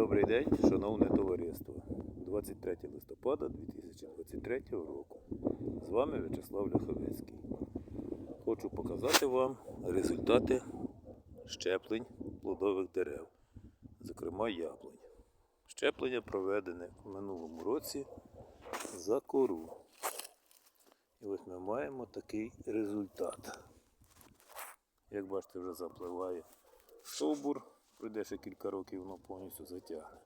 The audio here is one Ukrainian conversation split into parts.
Добрий день, шановне товариство. 23 листопада 2023 року. З вами В'ячеслав Ляховецький. Хочу показати вам результати щеплень плодових дерев, зокрема яблунь. Щеплення проведене в минулому році за кору. І ось ми маємо такий результат. Як бачите, вже запливає стовбур, пройде ще кілька років, воно повністю затягне.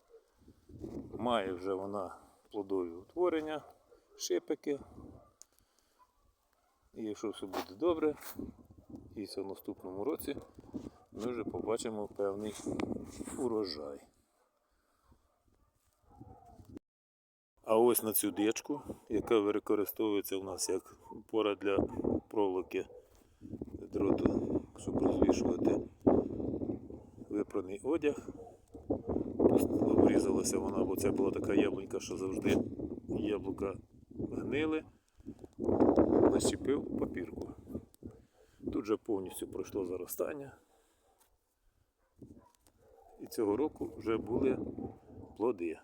Має вже вона плодові утворення, шипики. І якщо все буде добре, і це в наступному році ми вже побачимо певний урожай. А ось на цю дичку, яка використовується у нас як пора для проволоки дроту, щоб розвішувати випраний одяг. Врізалася вона, бо це була така яблунька, що завжди яблука гнили. Нащепив папірку. Тут же повністю пройшло заростання. І цього року вже були плоди.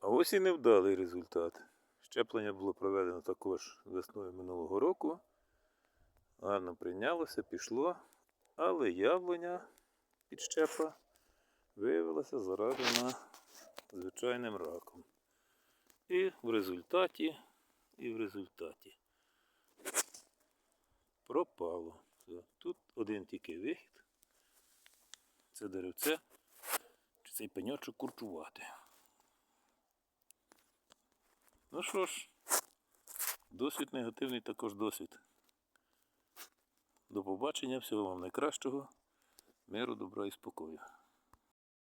А ось і невдалий результат. Щеплення було проведено також весною минулого року. Гарно прийнялося, пішло, але яблуня підщепа виявилася заражена звичайним раком. І в результаті, і в результаті пропало. Тут один тільки вихід. Це деревце, чи цей пеньочок курчувати. Ну що ж, досвід негативний також досвід. До побачення, всього вам найкращого, миру, добра і спокою.